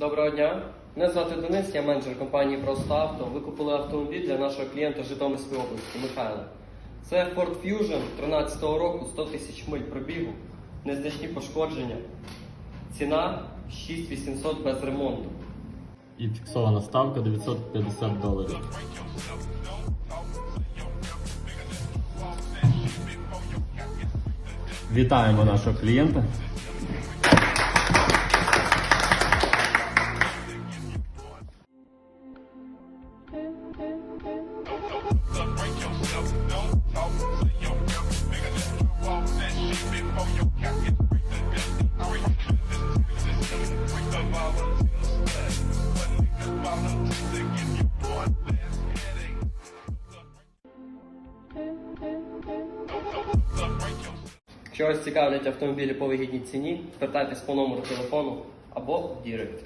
Доброго дня. Мене звати Денис, я менеджер компанії Просто Авто. Ви купили автомобіль для нашого клієнта Житомирської області Михайла. Це Ford Fusion 13-го року, 100 тисяч миль пробігу, незначні пошкодження. Ціна 6800 без ремонту. І фіксована ставка 950 доларів. Вітаємо нашого клієнта. Якщо вас цікавлять автомобілі по вигідній ціні, звертайтесь по номеру телефону або в Дірект.